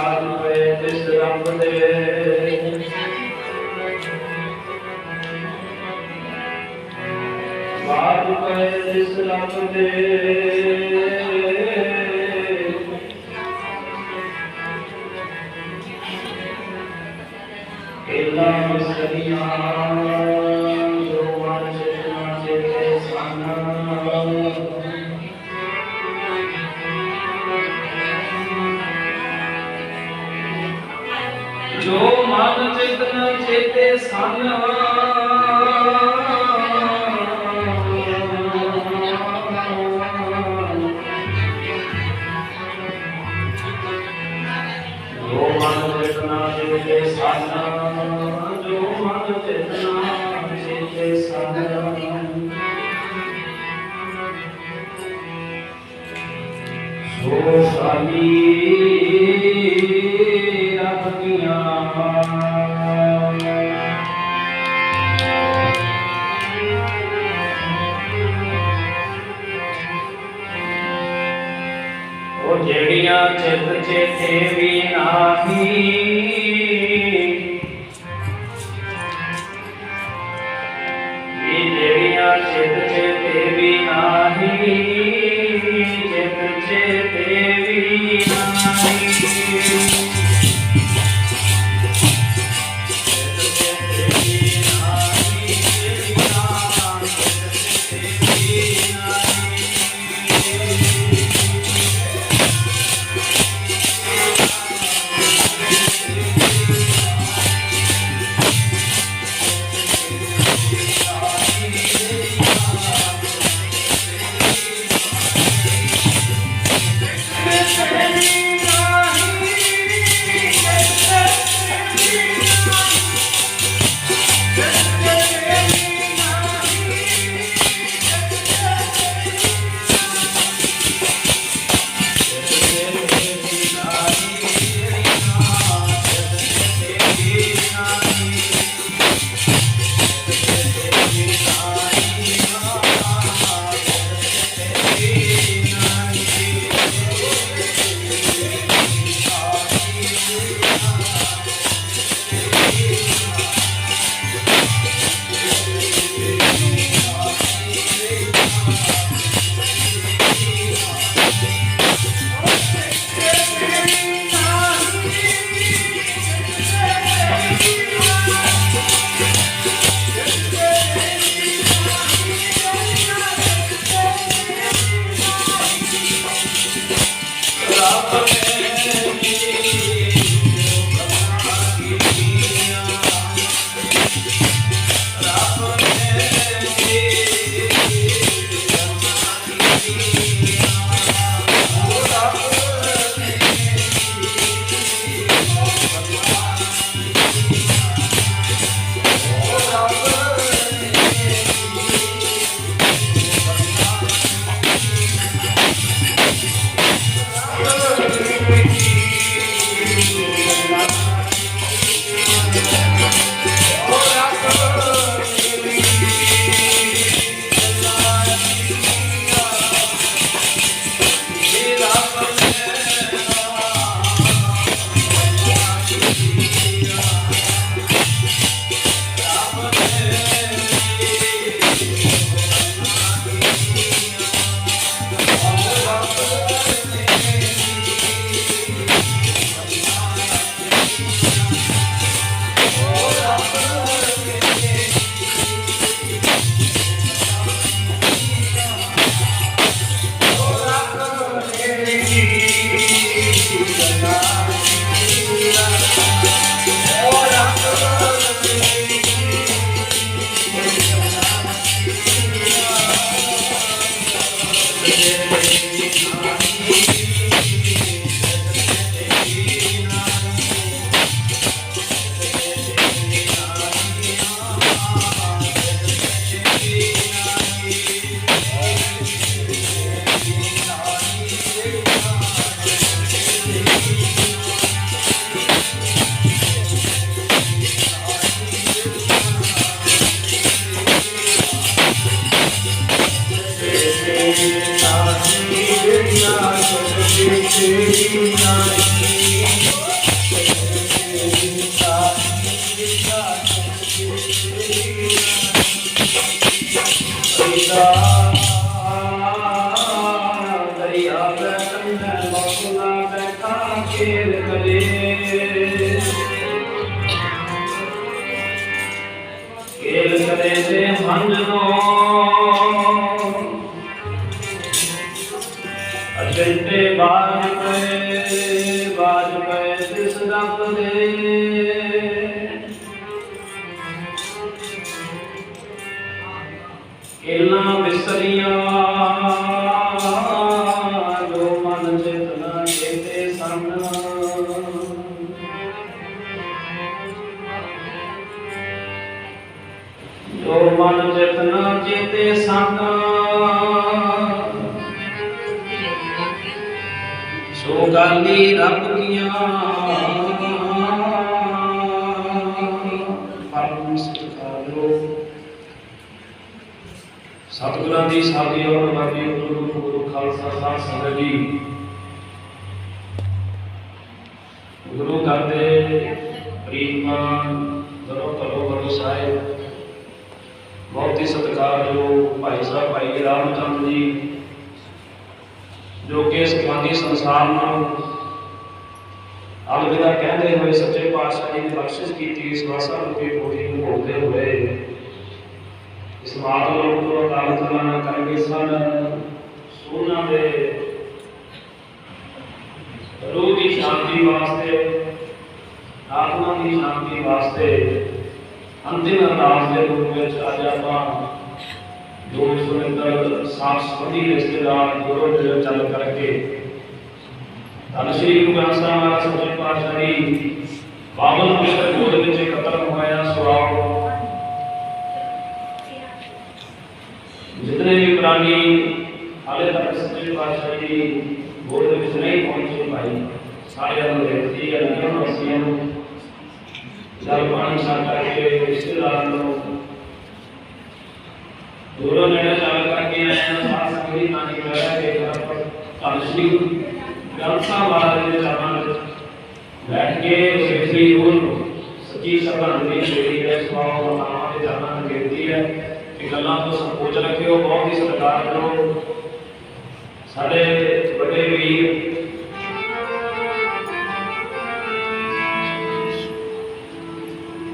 ਬਾਦ ਪਏ ਤਿਸ ਰੰਗ ਦੇ। ਬਾਦ ਪਏ ਤਿਸ ਰੰਗ ਦੇ। ਜੋ ਮਨ ਚੇਤਨਾ ਚੇਤੇ ਸਨ ਜੋ ਮਨ ਚੇਤਨਾ ਚੇਤੇ ਸਨ ਜੋ ਮਨ ਚੇਤਨਾ ਚੇਤੇ ਸਨ ਸੋ ਸਾਲੀ ਆਪਣੀਆਂ ਉਹ ਜਿਹੜੀਆਂ ਚਿਤ ਚੇਤੇ ਵੀ ਨਾਹੀ ਇਹ ਜਿਹੜੀਆਂ ਚਿਤ ਚੇਤੇ ਵੀ ਨਾਹੀ ਚਿਤ ਚੇਤੇ ਅਜੰਤੇ ਬਾਜ ਪਏ ਬਾਜ ਪਏ ਤਿਸ ਰੱਬ ਦੇ ਇਲਾਂ ਵਿਸਰੀਆਂ ਜੋ ਮਨ ਚੇਤਨਾ ਚੇਤੇ ਸੰਨ। ਜੋ ਮਨ ਚੇਤਨਾ ਚੇਤੇ ਸੰਨ। ਸੋ ਗਾਲੀ ਰੱਬ ਕੀਆਂ। ਸਤਿਗੁਰਾਂ ਦੀ ਸਾਦੀ ਔਰ ਬਾਜੀ ਗੁਰੂ ਗੁਰੂ ਖਾਲਸਾ ਸਾਹਿਬ ਸੰਗਤ ਜੀ। ਗੁਰੂ ਘਰ ਦੇ ਪ੍ਰੀਤਮਾਨ ਦਰੋ ਤਲੋ ਗੁਰੂ ਸਾਹਿਬ, ਬਹੁਤ ਹੀ ਸਤਿਕਾਰਯੋਗ ਭਾਈ ਸਾਹਿਬ ਭਾਈ ਰਾਮਚੰਦ ਜੀ, ਜੋ ਕਿ ਇਸ ਖਾਨੀ ਸੰਸਾਰ ਨੂੰ ਅਲਵਿਦਾ ਕਹਿੰਦੇ ਹੋਏ ਸੱਚੇ ਪਾਤਸ਼ਾਹ ਜੀ ਨੇ ਬਖਸ਼ਿਸ਼ ਕੀਤੀ, ਇਸ ਵਾਸਾ ਰੂਪੀ ਪੋਥੀ ਨੂੰ ਭੋਗਦੇ ਹੋਏ ਇਸ ਮਾਤ ਲੋਕ ਤੋਂ ਅਕਾਲ ਚਲਾਣਾ ਕਰਕੇ ਸਨ। ਸੋਨਾ ਦੇ ਰੂਹ ਦੀ ਸ਼ਾਂਤੀ ਵਾਸਤੇ, ਆਤਮਾ ਦੀ ਸ਼ਾਂਤੀ ਵਾਸਤੇ ਅੰਤਿਮ ਅਰਦਾਸ ਦੇ ਰੂਪ ਵਿੱਚ ਅੱਜ ਆਪਾਂ ਜੋ ਸੁਰਿੰਦਰ ਸਾਫ਼ ਸੰਬੰਧੀ ਰਿਸ਼ਤੇਦਾਰ ਗੁਰੂ ਦੇ ਚੱਲ ਕਰਕੇ ਧੰਨ ਸ਼੍ਰੀ ਗੁਰੂ ਗ੍ਰੰਥ ਸਾਹਿਬ ਮਹਾਰਾਜ ਸੱਚੇ ਪਾਤਸ਼ਾਹ ਜੀ ਬਾਬਲ ਪਵਿੱਤਰ ਗੋਦ ਵਿੱਚ ਇਕੱਤਰ ਹੋਇਆ ਸੁਆਓ ਜਿਤਨੇ ਵੀ ਪ੍ਰਾਣੀ ਹਾਲੇ ਤੱਕ ਸੱਚੇ ਪਾਤਸ਼ਾਹ ਜੀ ਗੋਦ ਵਿੱਚ ਨਹੀਂ ਪਹੁੰਚੇ ਭਾਈ ਸਾਰਿਆਂ ਨੂੰ ਬੇਨਤੀ ਹੈ ਨਿਯਮ ਵਸੀਆਂ ਨੂੰ ਜਲ ਪਾਣੀ ਸਾਂ ਕਰਕੇ ਰਿਸ਼ਤੇਦਾਰ ਨੂੰ ਦੂਰੋਂ ਨੇੜੇ ਚੱਲ ਕਰਕੇ ਆਏ ਹਾਂ ਸਾਧ ਸੰਗਤ ਦੀ ਨਾਨੀ ਕਹਿਆ ਕਿ ਘਰ ਪਰ ਧੰਨ ਸ਼੍ਰੀ ਗ੍ਰੰਥ ਸਾਹਿਬ ਮਹਾਰਾਜ ਦੇ ਚਰਨਾਂ ਵਿੱਚ ਬੈਠ ਕੇ ਸਿੱਖੀ ਰੂਹ ਸੱਚੀ ਸਰਬੰਧ ਦੀ ਜਿਹੜੀ ਗੱਲਾਂ ਤੋਂ ਸੰਕੋਚ ਰੱਖਿਓ, ਬਹੁਤ ਹੀ ਸਤਿਕਾਰ ਕਰੋ। ਸਾਡੇ ਵੱਡੇ ਵੀਰ,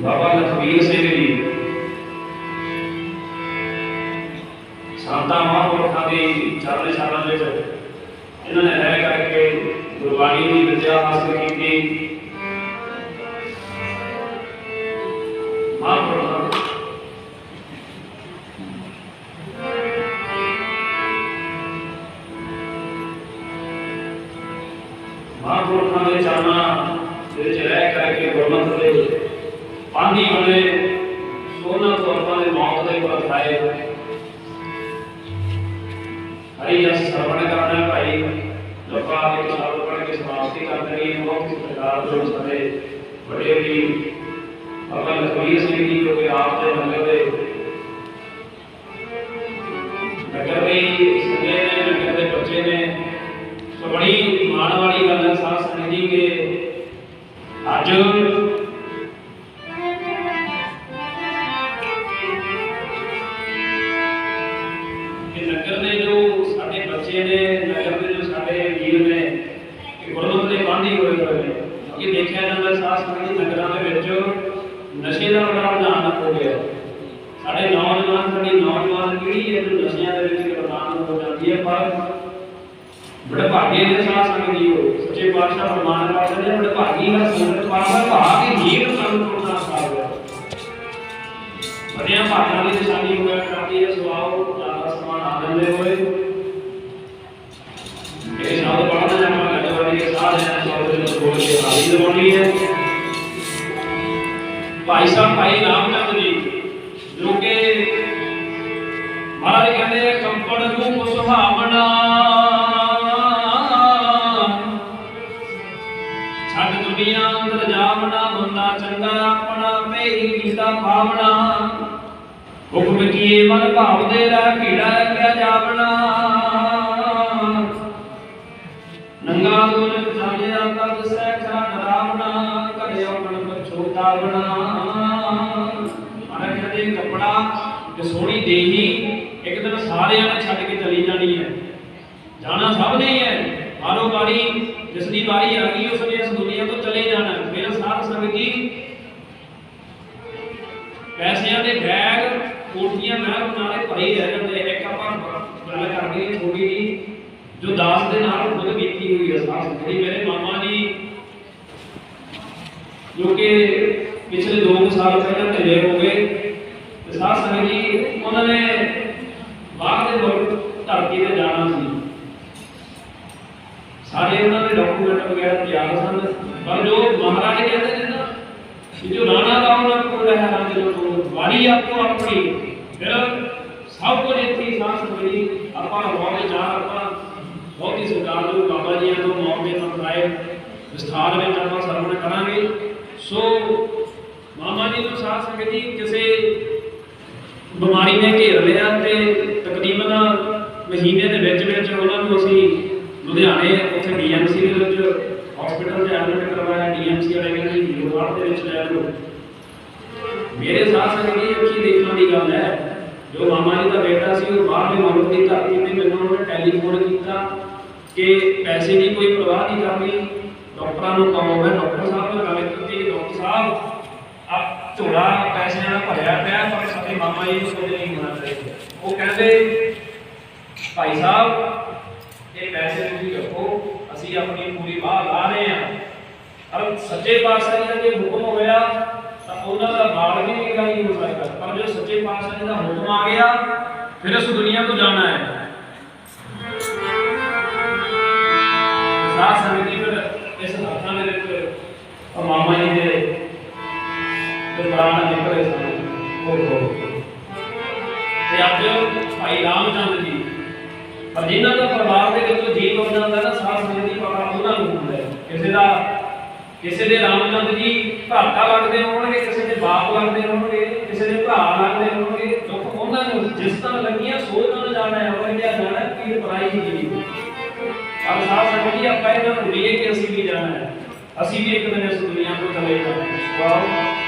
ਬਾਬਾ ਲਖਵੀਰ ਸਿੰਘ ਜੀ, ਸੰਤਾਂ ਮਹਾਂਪੁਰਖਾਂ ਦੀ ਚਰਨ ਛਾਲਾਂ ਵਿੱਚ ਇਹਨਾਂ ਨੇ ਰਹਿ ਕਰਕੇ ਗੁਰਬਾਣੀ ਦੀ ਵਿਦਿਆ ਹਾਸਲ ਕੀਤੀ। ਮਹਾਂਪੁਰਖਾਂ ਦੇ ਚਰਨਾਂ ਦੇ ਵਿੱਚ ਰਹਿ ਕਰਕੇ ਗੁਰਮਤਿ ਦੇ ਪਾਣੀ ਬਣੇ ਸੋਨਾ ਤੋਂ ਆਪਾਂ ਦੇ ਮੌਤ ਦੇ ਉੱਪਰ ਖਾਏ। ਹਰੀ ਜਸ ਸਰਵਣ ਕਰਨਾ ਭਾਈ, ਲੋਕਾਂ ਦੇ ਸ਼ਬਦ ਪੜ੍ਹ ਕੇ ਸਮਾਪਤੀ ਕਰ ਦੇਣੀ ਹੈ। ਬਹੁਤ ਹੀ ਪ੍ਰਕਾਰ ਦੇ ਸਾਡੇ ਵੱਡੇ ਵੀ ਬਾਬਾ ਲਖਵੀਰ ਸਿੰਘ ਜੀ ਜੋ ਕਿ ਆਪ ਦੇ ਨਗਰ ਦੇ ਅੱਜ ਦੇ ਸੱਚੇ ਪਾਤਸ਼ਾਹ ਫਰਮਾਨ ਕਰਦੇ ਨੇ ਭਾਗੀ ਦਾ ਸੰਗਤ ਪਾਵਰ ਭਾਗ ਜੀਵ ਸਾਨੂੰ ਕੋਣਾ ਸਾਰਿਆ ਬੜਿਆਂ ਭਾਗਾਂ ਦੀ ਨਿਸ਼ਾਨੀ ਹੋਇਆ ਕਰਦੀ ਹੈ ਸੁਆਓ ਜ਼ਿਆਦਾ ਸਮਾਨ ਆ ਹੋਏ। ਇਹ ਸ਼ਬਦ ਪੜ੍ਹਨਾ ਜਾਂ ਆਪਾਂ ਗੱਜ ਵਾਲੀ ਕੇ ਸਾਹ ਦੇ ਨਾਲ ਬੋਲ ਕੇ ਹਾਜ਼ਰੀ ਦਿਵਾਉਣੀ ਹੈ। ਭਾਈ ਸਾਹਿਬ, ਭਾਈ ਰਾਮਚੰਦ ਜੀ, ਜੋ ਕਿ ਮਹਾਰਾਜ ਕਹਿੰਦੇ ਕੰਪੜ ਰੂਪ ਸੁਹਾਵਣਾ ਅੰਬੀਆਂ ਅੰਦਰ ਜਾਵਣਾ ਹੁੰਦਾ ਚੰਗਾ ਆਪਣਾ ਪੇ ਕੀਤਾ ਪਾਵਣਾ। ਹੁਕਮ ਕੀਏ ਮਨ ਭਾਵਦੇ ਰਹਿ ਕੀੜਾ ਕਿਆ ਜਾਵਣਾ। ਨੰਗਾ ਗੁਣ ਸਾਜਿਆ ਤਦ ਸਹਿਖਾ ਨਰਾਵਣਾ ਕਰਿਓ ਮਨ ਪਛੋਤਾਵਣਾ ਅਨਖ ਦੇ ਕਪੜਾ ਤੇ ਸੋਹਣੀ ਦੇਹੀ, ਇੱਕ ਦਿਨ ਸਾਰਿਆਂ ਨੇ ਛੱਡ ਕੇ ਚਲੀ ਜਾਣੀ ਹੈ। ਜਾਣਾ ਸਭ ਨੇ ਹੈ, ਮਾਰੋ ਬਾੜੀ ਜਿਸ ਦੀ ਵਾਰੀ ਆ ਗਈ, ਉਸ ਇਸ ਦੁਨੀਆ ਤੋਂ ਚਲੇ ਜਾਣਾ। ਫਿਰ ਸਾਧ ਸੰਗਤ ਜੀ, ਪੈਸਿਆਂ ਦੇ ਬੈਗ, ਕੋਠੀਆਂ ਮਹਿਲ ਨਾਲੇ ਭਰੇ ਰਹਿ ਜਾਂਦੇ ਇੱਕ ਆਪਾਂ ਗੱਲ ਕਰਦੇ ਹਾਂ ਥੋੜੀ ਜੀ ਜੋ ਦਾਸ ਦੇ ਨਾਲ ਖੁਦ ਬੀਤੀ ਹੋਈ ਹੈ ਸਾਧ ਸੰਗਤ ਜੀ। ਮੇਰੇ ਮਾਮਾ ਜੀ, ਜੋ ਕਿ ਪਿਛਲੇ 2 ਸਾਲ ਪਹਿਲਾਂ ਢਿੱਲੇ ਹੋ ਗਏ। ਤੇ ਸਾਧ ਸੰਗਤ ਜੀ, ਉਹਨਾਂ ਨੇ ਬਾਹਰ ਦੇ ਧਰਤੀ ਤੇ ਜਾਣਾ ਸੀ। ਸਾਰੇ ਇਹਨਾਂ ਦੇ ਡਾਕੂਮੈਂਟ ਵਗੈਰਾ ਤਿਆਰ ਸਨ ਪਰ ਜੋ ਮਹਾਰਾਜ ਕਹਿੰਦੇ ਨੇ ਨਾ ਕਿ ਜੋ ਰਾਣਾ ਦਾ ਉਹਨਾਂ ਕੋਲ ਹੈ ਰੰਗ ਜੋ ਕੋਲ ਵਾਰੀ ਆਪੋ ਆਪਣੀ, ਫਿਰ ਸਭ ਕੁਝ ਇੱਥੇ ਹੀ ਸਾਹ ਆਪਾਂ ਬਹੁਤ ਜਾਣ ਆਪਾਂ ਬਹੁਤ ਸਰਕਾਰ ਨੂੰ, ਬਾਬਾ ਜੀਆਂ ਤੋਂ ਮੌਕੇ ਮੰਗਾਏ ਵਿਸਥਾਰ ਵਿੱਚ ਆਪਾਂ ਸਰਵਣ ਕਰਾਂਗੇ। ਸੋ ਮਾਮਾ ਜੀ ਨੂੰ ਸਾਧ ਸੰਗਤ ਜੀ ਕਿਸੇ ਬਿਮਾਰੀ ਨੇ ਘੇਰ ਲਿਆ ਤੇ ਤਕਰੀਬਨ ਮਹੀਨੇ ਦੇ ਵਿੱਚ ਵਿੱਚ ਉਹਨਾਂ ਨੂੰ ਅਸੀਂ ਲੁਧਿਆਣੇ ਉੱਥੇ ਡੀਐਮਸੀ ਦੇ ਵਿੱਚ ਹਸਪੀਟਲ 'ਚ ਐਡਮਿਟ ਕਰਵਾਇਆ, ਡੀਐਮਸੀ ਵਾਲੇ ਕਹਿੰਦੇ ਜੀ ਦੇ ਵਿੱਚ ਲੈ ਲਓ। ਮੇਰੇ ਸਾਥ ਸੰਗਤ ਅੱਖੀ ਦੇਖਣ ਦੀ ਗੱਲ ਹੈ, ਜੋ ਮਾਮਾ ਜੀ ਦਾ ਬੇਟਾ ਸੀ, ਉਹ ਬਾਹਰ ਮੁਲਕ ਦੀ ਧਰਤੀ ਤੇ ਮੈਨੂੰ ਉਹਨੇ ਟੈਲੀਫੋਨ ਕੀਤਾ ਕਿ ਪੈਸੇ ਦੀ ਕੋਈ ਪਰਵਾਹ ਨਹੀਂ ਕਰਨੀ, ਡਾਕਟਰਾਂ ਨੂੰ ਕਹੋ। ਮੈਂ ਡਾਕਟਰ ਸਾਹਿਬ ਨਾਲ ਗੱਲ ਕੀਤੀ, ਡਾਕਟਰ ਸਾਹਿਬ ਆ ਝੋਲਾ ਪੈਸਿਆਂ ਨਾਲ ਭਰਿਆ ਪਿਆ, ਪਰ ਸਾਡੇ ਮਾਮਾ ਜੀ ਨੂੰ ਕੁਝ ਨਹੀਂ ਹੋਣਾ ਚਾਹੀਦਾ ਉਹ ਕਹਿੰਦੇ, ਭਾਈ ਸਾਹਿਬ ਇਹ ਪੈਸੇ ਤੁਸੀਂ ਰੱਖੋ, ਅਸੀਂ ਆਪਣੀ ਪੂਰੀ ਬਾਹ ਲਾ ਰਹੇ ਹਾਂ। ਅਰ ਸੱਚੇ ਪਾਤਸ਼ਾਹ ਜੀ ਦਾ ਜੇ ਹੁਕਮ ਹੋਇਆ, ਤਾਂ ਉਹਨਾਂ ਦਾ ਬਾਲ ਵੀ ਨਹੀਂ ਗਾਈ ਹੋ ਸਕਦਾ ਪਰ ਜੋ ਸੱਚੇ ਪਾਤਸ਼ਾਹ ਜੀ ਦਾ ਹੁਕਮ ਆ ਗਿਆ, ਫਿਰ ਇਸ ਦੁਨੀਆ ਤੋਂ ਜਾਣਾ ਹੈ। ਸਾਧ ਸੰਗਤ ਜੀ ਫਿਰ ਇਸ ਹੱਥਾਂ ਦੇ ਵਿੱਚ ਉਹ ਮਾਮਾ ਜੀ ਦੇ ਜੋ ਪ੍ਰਾਣ ਨਿਕਲੇ ਸਨ। ਉਹ ਹੋ ਤੇ ਅੱਜ ਭਾਈ ਰਾਮਚੰਦ ਜੀ ਪਰ ਜਿਨ੍ਹਾਂ ਦਾ ਪਰਿਵਾਰ ਦੇ ਵਿੱਚੋਂ ਜੀਵ ਹੋ ਜਾਂਦਾ ਨਾ ਸਾਥ ਸੰਗਤ ਦੀ ਪਤਾ ਉਹਨਾਂ ਨੂੰ ਹੁੰਦਾ ਹੈ। ਕਿਸੇ ਦਾ ਕਿਸੇ ਦੇ ਰਾਮਚੰਦ ਜੀ ਘਾਟਾ ਲੱਗਦੇ ਹੋਣਗੇ ਕਿਸੇ ਦੇ ਬਾਪ ਲੱਗਦੇ ਹੋਣਗੇ ਕਿਸੇ ਦੇ ਭਰਾ ਲੱਗਦੇ ਹੋਣਗੇ ਦੁੱਖ ਉਹਨਾਂ ਨੂੰ ਜਿਸ ਤਰ੍ਹਾਂ ਲੱਗੀਆਂ ਸੋਚ ਨਾਲ ਜਾਣਾ ਹੈ ਉਹ ਕਿਹਾ ਜਾਣਾ ਹੈ, ਪੀਰ ਪਰਾਈ ਜੀ ਪਰ ਸਾਥ ਸੰਗਤ ਜੀ ਆਪਾਂ ਇਹਨਾਂ ਨੂੰ ਭੁੱਲੀਏ ਕਿ ਅਸੀਂ ਵੀ ਜਾਣਾ ਹੈ। ਅਸੀਂ ਵੀ ਇੱਕ ਦਿਨ ਇਸ ਦੁਨੀਆ ਤੋਂ ਚਲੇ ਜਾਣਾ ਹੈ ਵਾਹ